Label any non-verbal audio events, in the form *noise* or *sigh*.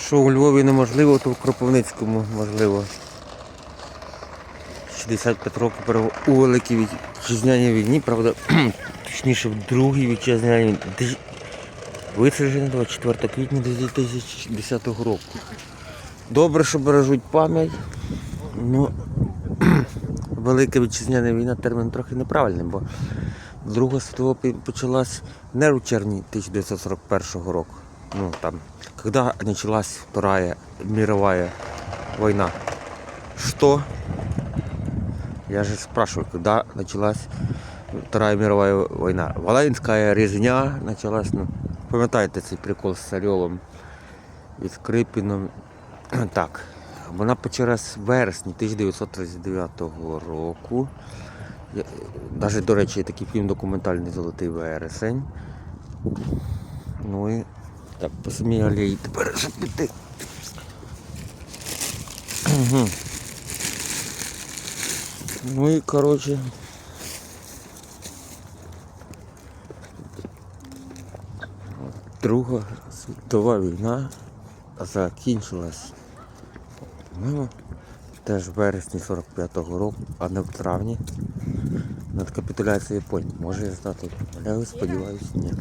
Що у Львові неможливо, то в Кропивницькому можливо. 65 років у Великій вітчизняній війні, правда, *clears throat* точніше в другій вітчизняній війні. Десь 24 квітня 2010 року. Добре, що бережуть пам'ять. Ну, *clears throat* Велика вітчизняна війна термін трохи неправильний, бо Друга світова почалась не в червні 1941 року. Ну там, когда началась Вторая мировая война. Что? Я же спрашиваю, когда началась Вторая мировая война? Волинська резня началась, ну, пам'ятаєте цей прикол з Царьовим і з Крипіном. Так, вона почалась в вересні 1939 року. Навіть, до речі, такий фільм документальний Золотий вересень. Ну і так, по самій алеї тепер ще піти. Ну і коротше. Друга світова війна закінчилась. Ну, теж в вересні 45-го року, а не в травні. Над капітуляцією Японії. Може я здати помиляюсь, сподіваюсь, ні.